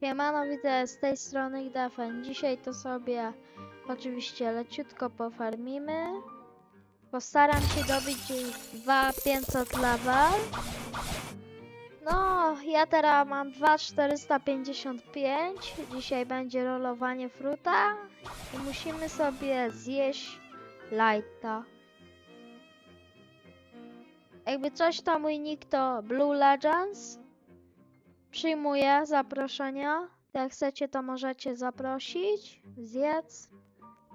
Siemano, widzę z tej strony Igdafen. Dzisiaj to sobie oczywiście leciutko pofarmimy. Postaram się dobić 2500 level. No, ja teraz mam 2455. Dzisiaj będzie rolowanie fruta. I musimy sobie zjeść lighta. Jakby coś to mój nick to Blue Legends. Przyjmuję zaproszenia. Jak chcecie, to możecie zaprosić. Zjedz.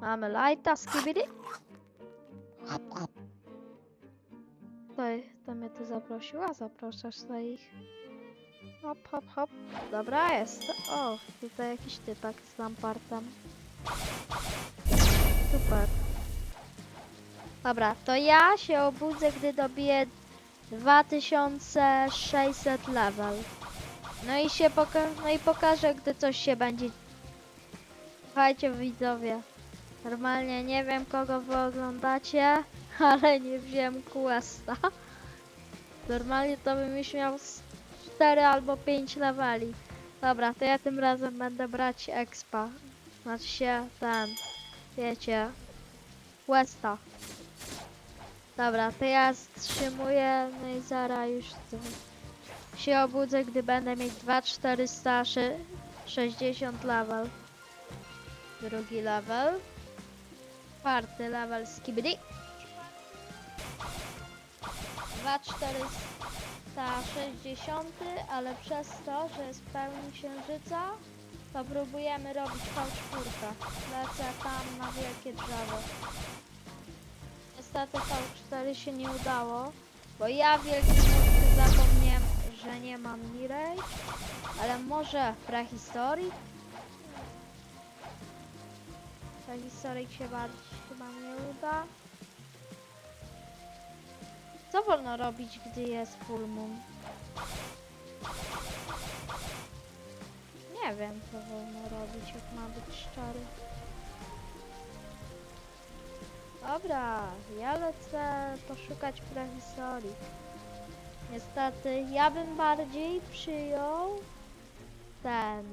Mamy lighta, skibidi. To, to mnie tu zaprosiła, zapraszasz swoich. Hop, hop, hop. Dobra, jest. O, tutaj jakiś typek z lampartem. Super. Dobra, to ja się obudzę, gdy dobiję 2600 level. No i się poka- no i pokażę, gdy coś się będzie. Słuchajcie widzowie. Normalnie nie wiem kogo wy oglądacie, ale nie wziąłem questa. Normalnie to bym już miał 4 albo 5 leveli. Dobra, to ja tym razem będę brać expa. Znaczy się ten, wiecie, questa. Dobra, to ja wstrzymuję, no i zaraz już się obudzę, gdy będę mieć 2460 level. Drugi level. Czwarty level skibidi. 2460, ale przez to, że jest pełny księżyca, to próbujemy robić V4. Lecę tam na wielkie drzewo. Niestety V4 się nie udało, bo ja wielki zapomniałem, że nie mam Mirej, ale może prehistorii? Prehistorii się bardziej chyba nie uda. Co wolno robić, gdy jest full moon? Nie wiem, co wolno robić, jak ma być szczery. Dobra, ja lecę poszukać prehistorii. Niestety, ja bym bardziej przyjął ten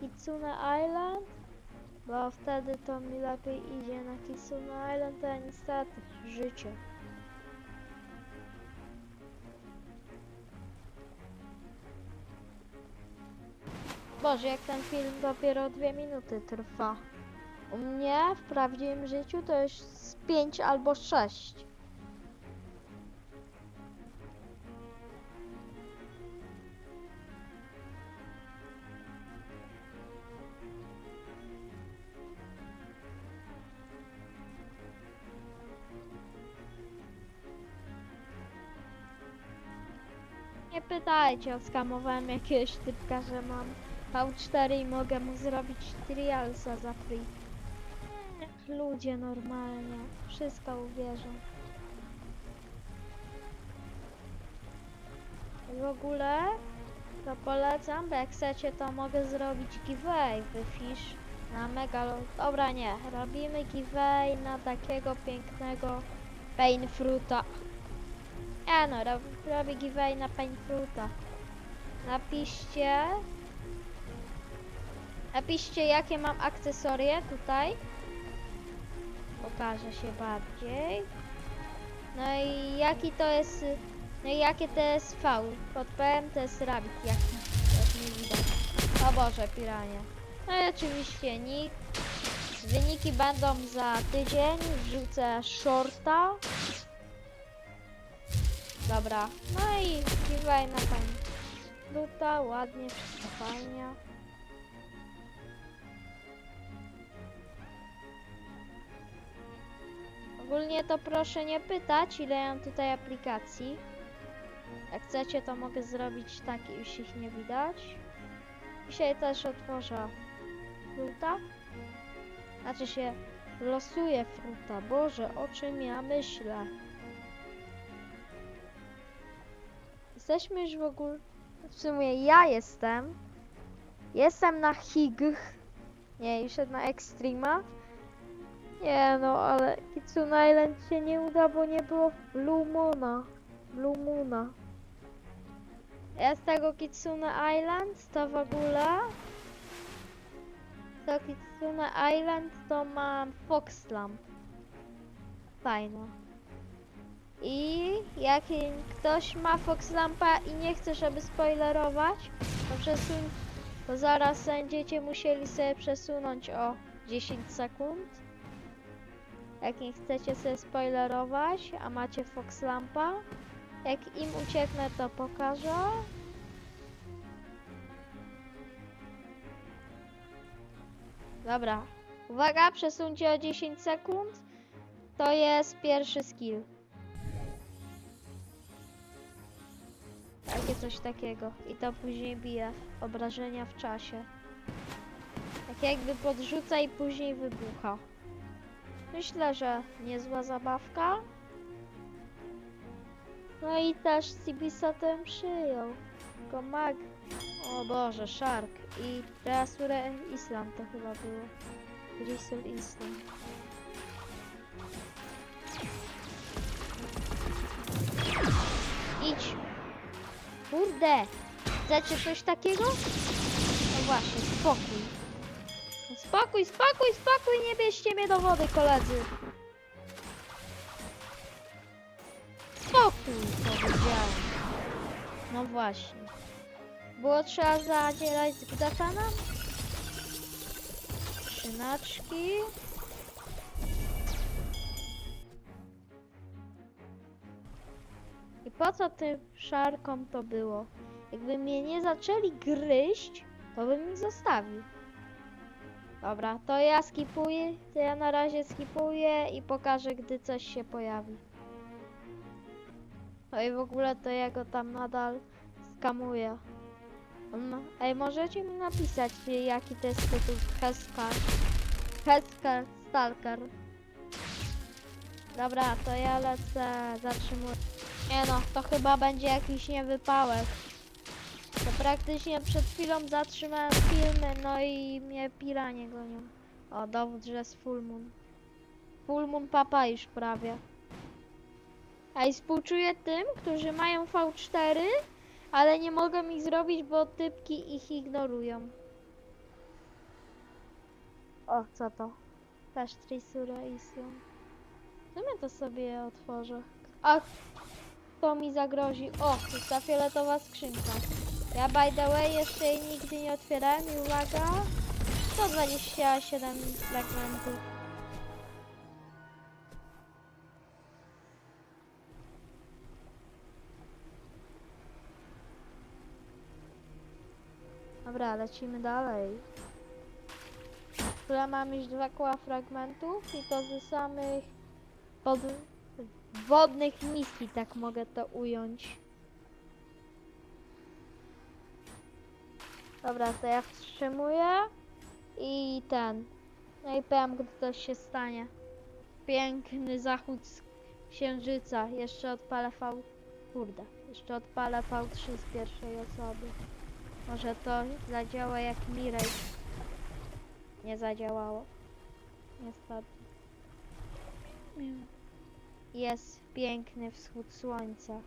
Kitsune Island, bo wtedy to mi lepiej idzie na Kitsune Island, a niestety życie. Boże, jak ten film dopiero dwie minuty trwa. U mnie w prawdziwym życiu to jest z 5 albo 6. Nie pytajcie, oskamowałem jakiegoś typka, że mam V4 i mogę mu zrobić trialsa za free. Ludzie normalnie, wszystko uwierzą. W ogóle to polecam, bo jak chcecie to mogę zrobić giveaway w Fish na mega... Dobra nie, robimy giveaway na takiego pięknego Pain Fruita. Ja no, rob, robię giveaway na Pain Fruita. Napiszcie Napiszcie jakie mam akcesorie tutaj. Pokażę się bardziej. No i jaki to jest. No i jakie to jest V. Podpowiem to jest rabbit jaki. Jak nie widać. O Boże, pirania. No i oczywiście nick. Wyniki będą za tydzień. Wrzucę shorta. Dobra. No i giveaway na pani. Luta, ładnie, wszystko fajnie. Ogólnie to proszę nie pytać, ile mam tutaj aplikacji. Jak chcecie, to mogę zrobić tak, już ich nie widać. Dzisiaj też otworzę fruta. Znaczy się losuję fruta. Boże, o czym ja myślę? Jesteśmy już w ogóle... W sumie ja jestem. Jestem na Hig. Nie, już na Extrema. Nie no, ale Kitsune Island się nie uda, bo nie było Blue Moona. Blue Moona. Jest tego Kitsune Island, to w ogóle... To Kitsune Island to mam Foxlamp. Fajne. I jak ktoś ma Foxlampa i nie chce, żeby spoilerować, to przesuń, zaraz będziecie musieli sobie przesunąć o 10 sekund. Jak nie chcecie sobie spoilerować, a macie Foxlampa, jak im ucieknę, to pokażę. Dobra. Uwaga, przesuńcie o 10 sekund. To jest pierwszy skill. Coś takiego. I to później bije obrażenia w czasie. Tak jakby podrzuca i później wybucha. Myślę, że niezła zabawka. No i też Sibisa ten przyjął. Tylko mag. O Boże, Shark. I Reasure Island to chyba było. Grisel Island. Idź. Kurde. Chcecie coś takiego? No właśnie, spokój. Spokój, spokój, spokój, nie bierzcie mnie do wody, koledzy. Spokój, powiedziałem. No właśnie. Było trzeba zadzierać z Gdafana? Trzynaczki. Po co tym szarkom to było? Jakby mnie nie zaczęli gryźć, to bym ich zostawił. Dobra, to ja skipuję, to ja na razie skipuję i pokażę, gdy coś się pojawi. No i w ogóle to ja go tam nadal skamuję. Ej, możecie mi napisać, jaki to jest tytuł Heskar. Heskar Stalker. Dobra, to ja lecę, zatrzymuję. Nie no, to chyba będzie jakiś niewypałek. To praktycznie przed chwilą zatrzymałem filmy, no i mnie piranie gonią. O, dowód, że jest full moon. Full moon papa już prawie. A i współczuję tym, którzy mają V4, ale nie mogą ich zrobić, bo typki ich ignorują. O, co to? Też Trisura Islam. Co my to sobie otworzę? Ach, to mi zagrozi. O, jest ta fioletowa skrzynka. Ja by the way jeszcze jej nigdy nie otwierałem i uwaga, 127 fragmentów. Dobra, lecimy dalej. Która mam już dwa koła fragmentów i to ze samych pod wodnych misji, tak mogę to ująć. Dobra, to ja wstrzymuję i ten. No i powiem, gdy coś się stanie. Piękny zachód z księżyca. Jeszcze odpalę V... Kurde. Jeszcze odpalę V3 z pierwszej osoby. Może to zadziała jak Mirej. Nie zadziałało. Niestety. Jest piękny wschód słońca.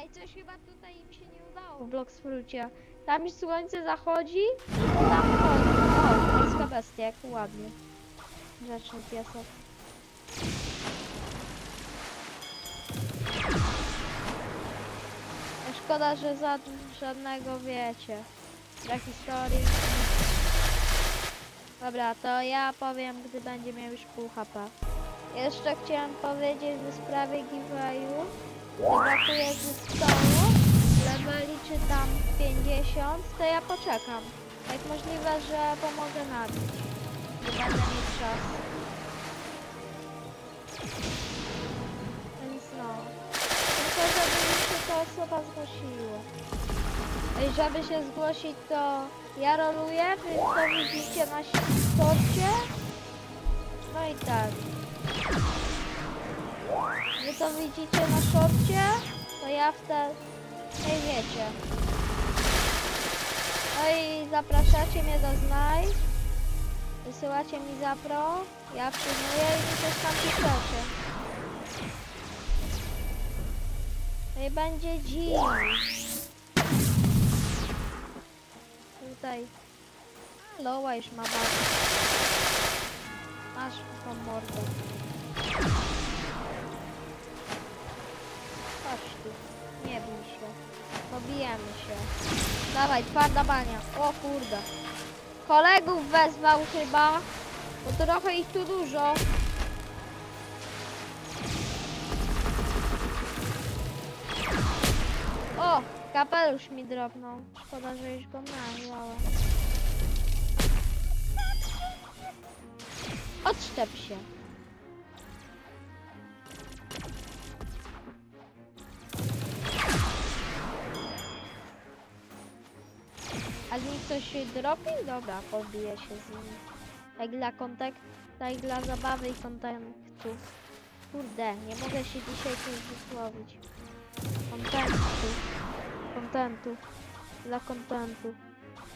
Ej, coś chyba tutaj im się nie udało. W Blox Frucie. Tam już słońce zachodzi tam wchodzi. O, morska bestia, jak ładnie. Grzeczny piesek. Szkoda, że za żadnego wiecie. Dla historii. Dobra, to ja powiem, gdy będzie miał już pół HP. Jeszcze chciałam powiedzieć w sprawie giveawayu. Brakuje ze stołu, leveli czy tam 50, to ja poczekam. Jak możliwe, że pomogę nabić. Gdy będę mieć czas. Więc no. Tylko żeby mi się ta osoba zgłosiła. I żeby się zgłosić, to ja roluję, więc to widzicie na sporcie. No i tak. Wy to widzicie na szorcie, to ja wtedy... No i wiecie. No i zapraszacie mnie do znaj. Wysyłacie mi zapro, ja przyjmuję i mi coś tam piszecie. No i będzie dziś. tutaj. Loła już ma bardzo. Masz tą mordę. Chodź tu. Nie bij się. Pobijemy się. Dawaj, twarda bania. O kurde. Kolegów wezwał chyba. Bo trochę ich tu dużo. O! Kapelusz mi drobnął. Szkoda, że już go miałem. Odszczep się. A z nich coś dropi? Dobra, pobiję się z nimi. Tak dla kontek, tak dla zabawy i kontentu. Kurde, nie mogę się dzisiaj coś wysłowić. Kontentu. Kontentu. Dla kontentu.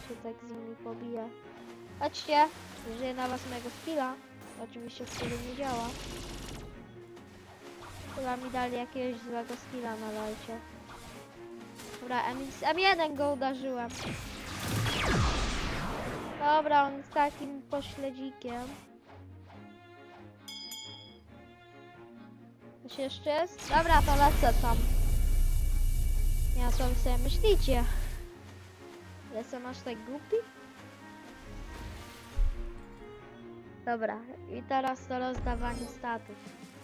Się tak z nimi pobija. Chodźcie, użyję na was mojego skilla. Oczywiście wtedy nie działa. Chyba mi dali jakiegoś złego skilla na lajcie. Dobra, M z M1 go uderzyłem. Dobra, on jest takim pośledzikiem. Coś jeszcze jest? Dobra, to lecę tam. Ja co wy sobie myślicie? Lecę aż tak głupi? Dobra, i teraz to rozdawanie statów.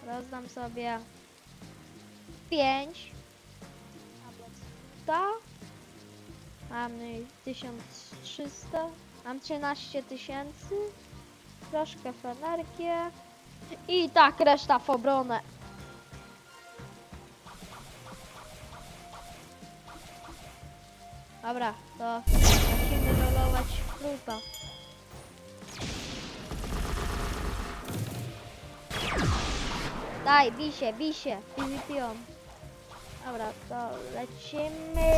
Rozdam sobie 5 albo 100. Mamy 1300. Mam 13 tysięcy. Troszkę w energię. I tak, reszta w obronę. Dobra, to musimy rolować fruta. Daj, bij się, bij się, PvP. Dobra, to lecimy.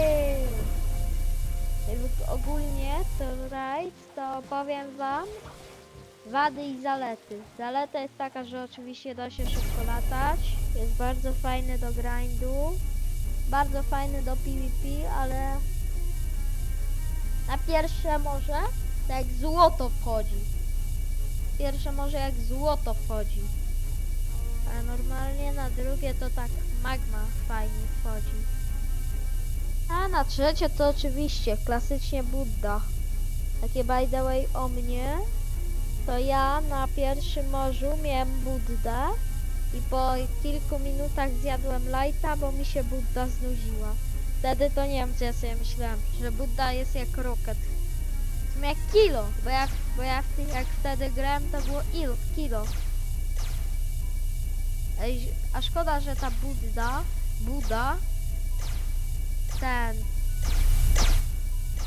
Ogólnie raid, to powiem wam wady i zalety. Zaleta jest taka, że oczywiście da się szybko latać. Jest bardzo fajny do grindu. Bardzo fajny do PvP, ale na pierwsze może jak złoto wchodzi. Pierwsze może jak złoto wchodzi. Ale normalnie na drugie to tak magma fajnie wchodzi. A na trzecie to oczywiście klasycznie Buddha. Takie by the way o mnie, to ja na pierwszym morzu miałem Buddę i po kilku minutach zjadłem lighta, bo mi się Budda znudziła. Wtedy to nie wiem co ja sobie myślałem, że Budda jest jak sumie jak kilo, bo ja, bo ja w tym, jak wtedy grałem to było il, kilo. Ej, a szkoda, że ta Budda, Buda, ten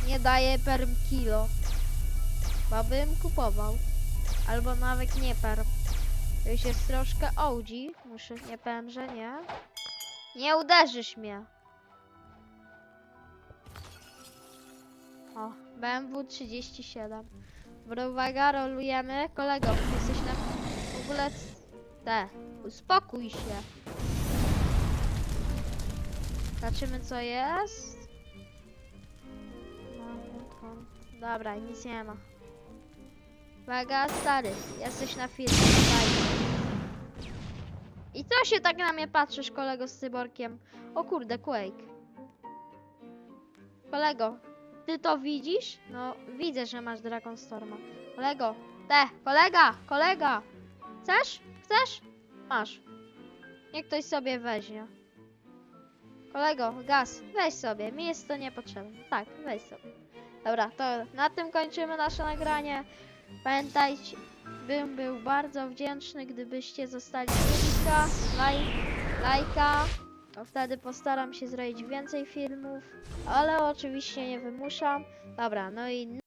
nie daje per kilo. Bo bym kupował. Albo nawet nie. To już jest troszkę OG. Muszę, nie powiem, że nie. Nie uderzysz mnie. O, BMW 37. Dobra, uwaga, rolujemy. Kolego, jesteś na... W ogóle... Te, uspokój się. Zobaczymy co jest. Dobra, nic nie ma. Uwaga, stary, jesteś na filmie. Daj. I co się tak na mnie patrzysz, kolego z cyborkiem? O kurde, Quake. Kolego, ty to widzisz? No, widzę, że masz Dragon Storma. Kolego, te, kolega, kolega. Chcesz? Chcesz? Masz. Niech ktoś sobie weźmie. Kolego, gaz, weź sobie, mi jest to niepotrzebne. Tak, weź sobie. Dobra, to na tym kończymy nasze nagranie. Pamiętajcie, bym był bardzo wdzięczny, gdybyście zostali subika, laj, lajka. To wtedy postaram się zrobić więcej filmów, ale oczywiście nie wymuszam. Dobra, no i